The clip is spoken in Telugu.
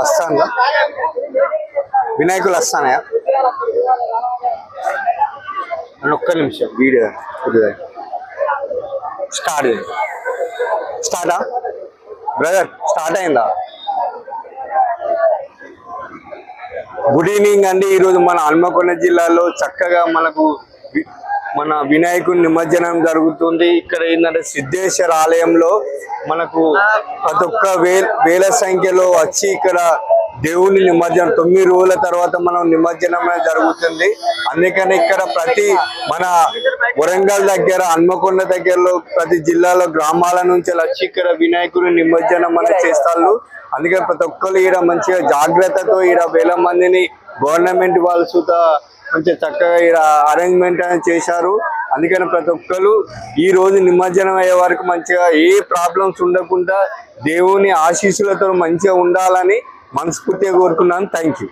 వస్తాను వినాయకులు వస్తానయా? ఒక్క నిమిషం. వీడియో. స్టార్ట్ స్టార్టా? బ్రదర్ స్టార్ట్ అయిందా? గుడ్ ఈవినింగ్ అండి. ఈరోజు మన హన్మకొండ జిల్లాలో చక్కగా మనకు మన వినాయకుడి నిమజ్జనం జరుగుతుంది. ఇక్కడ ఏంటంటే సిద్ధేశ్వర ఆలయంలో మనకు ప్రతి ఒక్క వేల వేల సంఖ్యలో వచ్చి ఇక్కడ దేవుని నిమజ్జనం తొమ్మిది రోజుల తర్వాత మనం నిమజ్జనం అనేది జరుగుతుంది. అందుకని ఇక్కడ ప్రతి మన వరంగల్ దగ్గర హన్మకొండ దగ్గరలో ప్రతి జిల్లాలో గ్రామాల నుంచి వచ్చి ఇక్కడ వినాయకుడి నిమజ్జనం అనేది చేస్తారు. అందుకని ప్రతి ఒక్కరు ఈడ మంచిగా జాగ్రత్తతో ఈడ వేల మందిని గవర్నమెంట్ వాళ్ళు సుత కొంచెం చక్కగా ఈడ అరేంజ్మెంట్ అనేది చేశారు. అందుకని ప్రతి ఒక్కరు ఈ రోజు నిమజ్జనం అయ్యే వరకు మంచిగా ఏ ప్రాబ్లమ్స్ ఉండకుండా దేవుని ఆశీస్సులతో మంచిగా ఉండాలని మనస్ఫూర్తిగా కోరుకున్నాను. Thank you